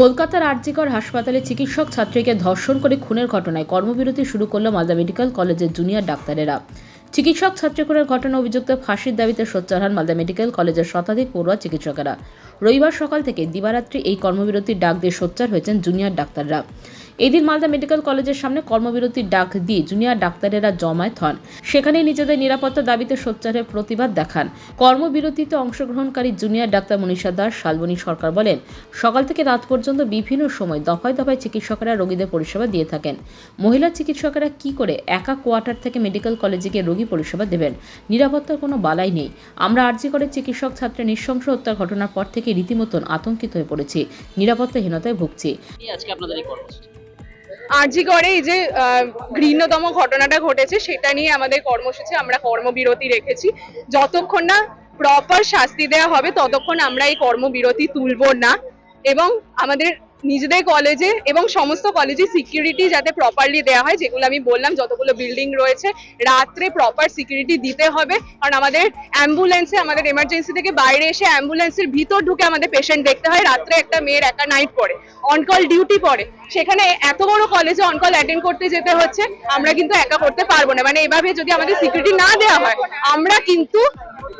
কলকাতার আরজিকর হাসপাতালে চিকিৎসক ছাত্রীকে ধর্ষণ করে খুনের ঘটনায় কর্মবিরতি শুরু করল মালদা মেডিকেল কলেজের জুনিয়র ডাক্তারেরা। চিকিৎসক ছাত্রী খুনের ঘটনা অভিযুক্ত ফাঁসির দাবিতে সোচ্চার হন মালদা মেডিকেল কলেজের শতাধিক পড়ুয়া চিকিৎসকেরা। রবিবার সকাল থেকে দিবারাত্রি এই কর্মবিরতির ডাক দিয়ে সোচ্চার হয়েছেন জুনিয়র ডাক্তাররা। এদিন মালদা মেডিকেল কলেজের সামনে কর্মবিরতির ডাক দিয়ে জুনিয়র ডাক্তারেরা জমায়েত হন। সেখানে নিজেদের নিরাপত্তা দাবিতে সোচ্চারের প্রতিবাদ দেখান। কর্মবিরতিতে অংশগ্রহণকারী জুনিয়র ডাক্তার মনীষা দাস, শালবনী সরকার বলেন, সকাল থেকে রাত পর্যন্ত বিভিন্ন সময় দফায় দফায় চিকিৎসকেরা রোগীদের পরিষেবা দিয়ে থাকেন। মহিলা চিকিৎসকেরা কি করে একা কোয়ার্টার থেকে মেডিকেল কলেজে গিয়ে রোগী পরিষেবা দেবেন। নিরাপত্তার কোনো বালাই নেই। আমরা আর্জি করে চিকিৎসক ছাত্রের নৃশংস হত্যার ঘটনার পর থেকে রীতিমতন আতঙ্কিত হয়ে পড়েছি। নিরাপত্তাহীনতায় ভুগছি। আজকে আপনাদের এই করে এই যে আহ, ঘৃণ্যতম ঘটনাটা ঘটেছে সেটা নিয়ে আমাদের কর্মসূচি আমরা কর্মবিরতি রেখেছি। যতক্ষণ না প্রপার শাস্তি দেওয়া হবে ততক্ষণ আমরা এই কর্মবিরতি তুলব না। এবং আমাদের নিজেদের কলেজে এবং সমস্ত কলেজে সিকিউরিটি যাতে প্রপারলি দেওয়া হয়, যেগুলো আমি বললাম, যতগুলো বিল্ডিং রয়েছে, রাত্রে প্রপার সিকিউরিটি দিতে হবে। কারণ আমাদের অ্যাম্বুলেন্সে আমাদের এমার্জেন্সি থেকে বাইরে এসে অ্যাম্বুলেন্সের ভিতর ঢুকে আমাদের পেশেন্ট দেখতে হয়। রাত্রে একটা মেয়ের একা নাইট পড়ে অনকল ডিউটি পড়ে। সেখানে এত বড় কলেজে অনকল অ্যাটেন্ড করতে যেতে হচ্ছে, আমরা কিন্তু একা করতে পারব না। মানে এভাবে যদি আমাদের সিকিউরিটি না দেওয়া হয়, আমরা কিন্তু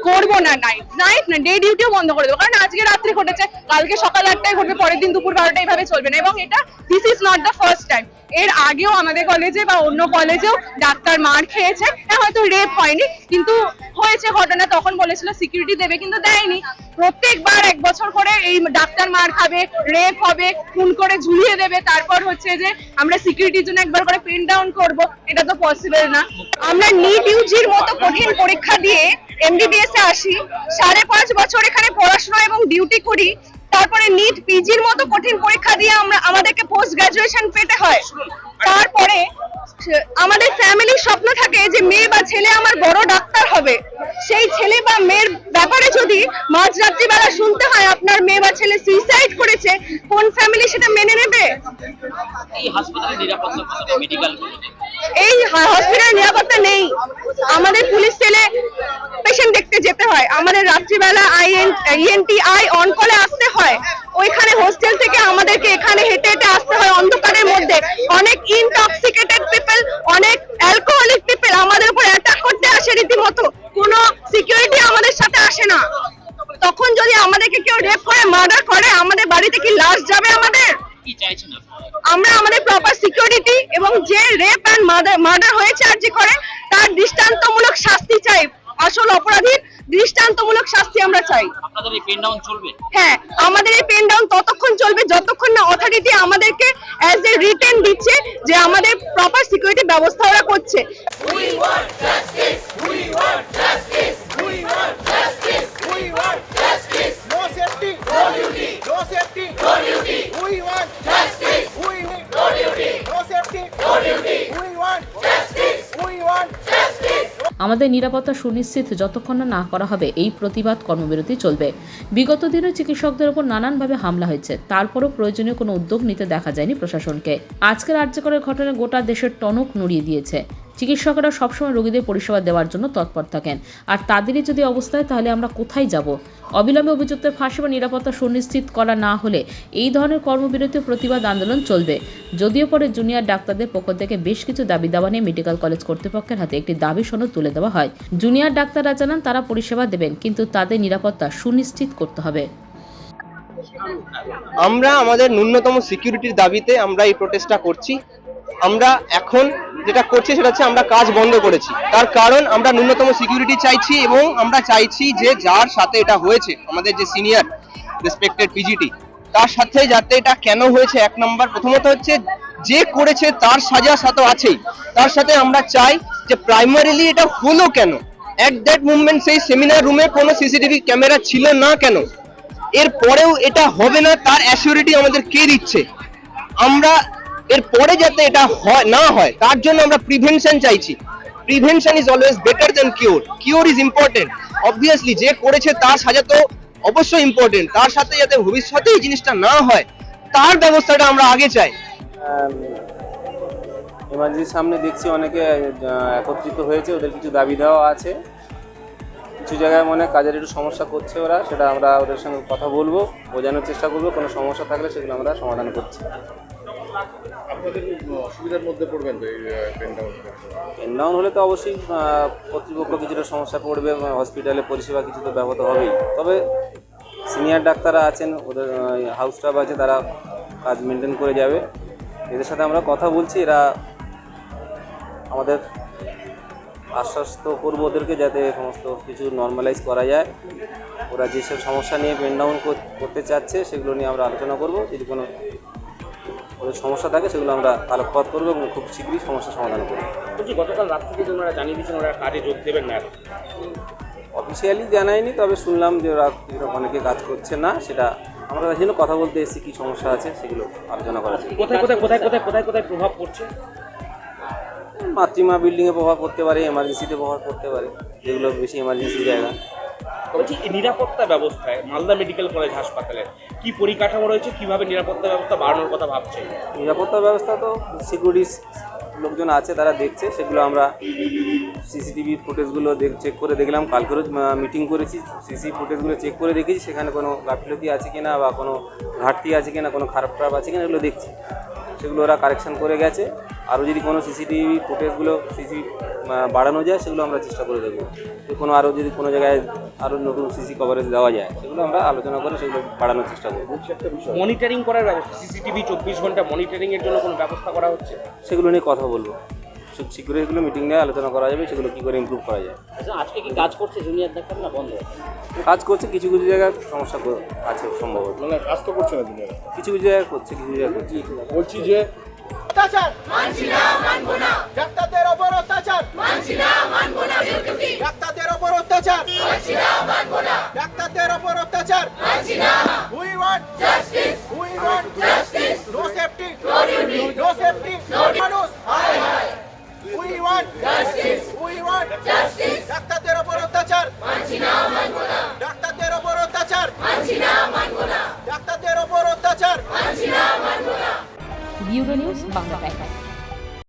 করব না নাইট নাইট না ডে ডিউটিও বন্ধ করে দেবো। কারণ আজকে রাত্রে ঘটেছে, কালকে সকাল আটটায় ঘটবে, পরের দিন দুপুর বারোটা এইভাবে চলবে না। এবং এটা this is not the first time এর আগেও আমাদের কলেজে বা অন্য কলেজেও ডাক্তার মার খেয়েছে। হ্যাঁ হয়তো রেপ হয়নি, কিন্তু হয়েছে ঘটনা, তখন বলেছিল সিকিউরিটি দেবে, কিন্তু দেয়নি। প্রত্যেকবার এক বছর করে এই ডাক্তার মার খাবে রেপ হবে, খুন করে ঝুলিয়ে দেবে। তারপর হচ্ছে যে, আমরা সিকিউরিটির জন্য একবার করে পেন ডাউন করব। এটা তো পসিবল না। আমরা নিট ইউজির মতো কঠিন পরীক্ষা দিয়ে এমবিবিএস এ আসি সাড়ে পাঁচ বছর এখানে পড়াশোনা এবং ডিউটি করি তারপরে নিট পিজির মতো কঠিন পরীক্ষা দিয়ে আমরা আমাদেরকে পোস্ট গ্রাজুয়েশন পেতে হয়। তারপরে আমাদের ফ্যামিলির স্বপ্ন থাকে যে মেয়ে বা ছেলে আমার বড় ডাক্তার হবে। সেই ছেলে বা মেয়ের ব্যাপারে যদি মাঝরাত্রি বেলা শুনতে হয় আপনার মেয়ে বা ছেলে সুইসাইড করেছে কোন ফ্যামিলি সেটা মেনে নেবে? এই হাসপাতালের নিরাপত্তা নেই। আমাদের পুলিশ সেলে আমাদের রাত্রিবেলা আইএন ইএনটি আই অন কলে আসতে হয়। ওইখানে হোস্টেল থেকে আমাদেরকে এখানে হেঁটে হেঁটে আসতে হয় অন্ধকারের মধ্যে। অনেক ইনটক্সিকেটেড পিপল অনেক অ্যালকোহলিক পিপল আমাদের উপর অ্যাটাক করতে আসে রীতিমতো। কোনো সিকিউরিটি আমাদের সাথে আসে না। তখন যদি আমাদেরকে কেউ রেপ করে মার্ডার করে, আমাদের বাড়িতে কি লাশ যাবে আমাদের? আমরা আমাদের প্রপার সিকিউরিটি এবং যে রেপ অ্যান্ড মার্ডার হয়েছে আর যে করে, তার দৃষ্টান্তমূলক শাস্তি চাই। আসল অপরাধীর দৃষ্টান্তমূলক শাস্তি আমরা চাই। আপনাদের এই পেন ডাউন চলবে? হ্যাঁ আমাদের এই পেন ডাউন ততক্ষণ চলবে যতক্ষণ না অথরিটি আমাদেরকে অ্যাজ এ রিটেন দিচ্ছে যে আমাদের প্রপার সিকিউরিটি ব্যবস্থা ওরা করছে। We আমাদের নিরাপত্তা সুনিশ্চিত যতক্ষণ না করা হবে, এই প্রতিবাদ কর্মবিরতি চলবে। বিগত দিনে চিকিৎসকদের উপর নানানভাবে হামলা হয়েছে। তারপরও প্রয়োজনীয় কোনো উদ্যোগ নিতে দেখা যায়নি প্রশাসনকে। আজকের আর্যকরের ঘটনা গোটা দেশের টনক নড়িয়ে দিয়েছে। চিকিৎসকরা সবসময় রোগীদের পরিষেবা দেওয়ার জন্য তৎপর থাকেন। আর তাদেরই যদি অবস্থায় তাহলে আমরা কোথায় যাব? অবিলম্বে অভিযুক্তের ফাঁসি বা নিরাপত্তা সুনিশ্চিত করা না হলে এই ধরনের কর্মবিরতি প্রতিবাদ আন্দোলন চলবে। যদিও পরে জুনিয়র ডাক্তারদের পক্ষ থেকে বেশ কিছু দাবি দাওয়া নিয়ে মেডিকেল কলেজ কর্তৃপক্ষের হাতে একটি দাবি সনদ তুলে দেওয়া হয়। জুনিয়র ডাক্তাররা জানান, তারা পরিষেবা দেবেন, কিন্তু তাদের নিরাপত্তা সুনিশ্চিত করতে হবে। আমরা আমাদের ন্যূনতম সিকিউরিটির দাবিতে আমরা এই প্রোটেস্টটা করছি। আমরা এখন যেটা করছি সেটা হচ্ছে আমরা কাজ বন্ধ করেছি। তার কারণ আমরা ন্যূনতম সিকিউরিটি চাইছি এবং আমরা চাইছি যে যার সাথে এটা হয়েছে, আমাদের যে সিনিয়র রেসপেক্টেড পিজিটি তার সাথে যাতে এটা কেন হয়েছে এক নম্বর। প্রথমত হচ্ছে যে করেছে তার সাজা সাথে আছেই। তার সাথে আমরা চাই যে প্রাইমারিলি এটা হলো কেন? অ্যাট দ্যাট মুভমেন্ট সেই সেমিনার রুমে কোনো সিসিটিভি ক্যামেরা ছিল না কেন? এর পরেও এটা হবে না, তার অ্যাসিউরিটি আমাদের কে দিচ্ছে? আমরা এর পরে যাতে এটা হয়, না হয়, তার জন্য আমরা প্রিভেনশন চাইছি। Prevention is always better than cure cure is important obviously যে করেছে তার সাজা তো অবশ্যই ইম্পর্টেন্ট তার সাথে যাতে ভবিষ্যতে এই জিনিসটা না হয়, তার ব্যবস্থাটা আমরা আগে চাই। এমার্জেন্সির সামনে দেখছি অনেকে একত্রিত হয়েছে, ওদের কিছু দাবি দেওয়া আছে। কিছু জায়গায় মনে কাজের একটু সমস্যা করছে ওরা, সেটা আমরা ওদের সঙ্গে কথা বলব, বোঝানোর চেষ্টা করব, কোনো সমস্যা থাকলে সেগুলো আমরা সমাধান করছি। আপনাদের অসুবিধার মধ্যে পড়বেন তো এই হলে তো অবশ্যই কর্তৃপক্ষ কিছুটা সমস্যা পড়বে হসপিটালে পরিষেবা কিছু তো ব্যাহত হবেই। তবে সিনিয়র ডাক্তাররা আছেন, ওদের হাউস স্টাফ আছে, তারা কাজ মেনটেন করে যাবে। এদের সাথে আমরা কথা বলছি, এরা আমাদের আশ্বস্ত করব ওদেরকে যাতে সমস্ত কিছু নর্মালাইজ করা যায়। ওরা যেসব সমস্যা নিয়ে পেন ডাউন করতে চাচ্ছে, সেগুলো নিয়ে আমরা আলোচনা করব। যদি কোনো ওদের সমস্যা থাকে সেগুলো আমরা আলোকপাত করব এবং খুব শীঘ্রই সমস্যার সমাধান করব। বলছি গতকাল রাত থেকে ওনারা জানিয়ে দিয়েছেন ওনারা কাজে যোগ দেবেন না অফিসিয়ালি জানায়নি তবে শুনলাম যে ওরা অনেকে কাজ করছে না সেটা আমরা তার জন্য কথা বলতে এসেছি কী সমস্যা আছে সেগুলো আলোচনা করা কোথায় কোথায় কোথায় কোথায় কোথায় কোথায় প্রভাব পড়ছে? মাতৃমা বিল্ডিংয়ে প্রভাব পড়তে পারে এমার্জেন্সিতে প্রভাব পড়তে পারে যেগুলো বেশি এমার্জেন্সি জায়গা। বলছি এই নিরাপত্তা ব্যবস্থায় মালদা মেডিকেল কলেজ হাসপাতালে কি পরিকাঠামো রয়েছে? কীভাবে নিরাপত্তা ব্যবস্থা বাড়ানোর কথা ভাবছে? নিরাপত্তা ব্যবস্থা তো সিকিউরিটি লোকজন আছে, তারা দেখছে, সেগুলো আমরা সিসিটিভি ফুটেজগুলো দেখ চেক করে দেখলাম। কালকেরও মিটিং করেছি সিসি ফুটেজগুলো চেক করে দেখেছি, সেখানে কোনো গাফিলতি আছে কিনা বা কোনো ঘাটতি আছে কিনা, কোনো খারাপ খারাপ আছে কিনা, এগুলো দেখছি। সেগুলো ওরা কারেকশন করে গেছে। আরও যদি কোনো সিসিটিভি ফুটেজগুলো সিসি বাড়ানো যায় সেগুলো আমরা চেষ্টা করে দেবো যে কোনো আরও যদি কোনো জায়গায় আরও নতুন সিসি কভারেজ দেওয়া যায় সেগুলো আমরা আলোচনা করে সেগুলো বাড়ানোর চেষ্টা করব। মনিটারিং করার ব্যবস্থা সিসিটিভি চব্বিশ ঘণ্টা মনিটারিংয়ের জন্য কোনো ব্যবস্থা করা হচ্ছে? সেগুলো নিয়ে কথা বলব। শীঘ্রই এগুলো মিটিং নিয়ে আলোচনা করা যাবে সেগুলো কী করে ইমপ্রুভ করা যায়। আচ্ছা আজকে কি কাজ করছে জুনিয়র ডাক্তার না বন্ধ? কাজ করছে কিছু কিছু জায়গায় সমস্যা আছে সম্ভবত। মানে কাজ তো করছে না দুনিয়ারা কিছু কিছু জায়গায় করছে কিছু জায়গায় করছে বলছি যে অত্যাচার মানছি না মানবো না। ডাক্তারদের ওপর অত্যাচার। মানছি না মানবো না ডাক্তারদের ওপর অত্যাচার। মানছি না মানবো না। ডাক্তারদের ওপর অত্যাচার। মানছি না। We want justice we want justice no safety no duty no safety no মানুষ হায় হায় want justice we want justice ডাক্তারদের ওপর অত্যাচার! মানছি না মানবো না। ডাক্তারদের ওপর অত্যাচার! মানছি না মানবো না। ডাক্তারদের ওপর অত্যাচার! Bureau news Bangla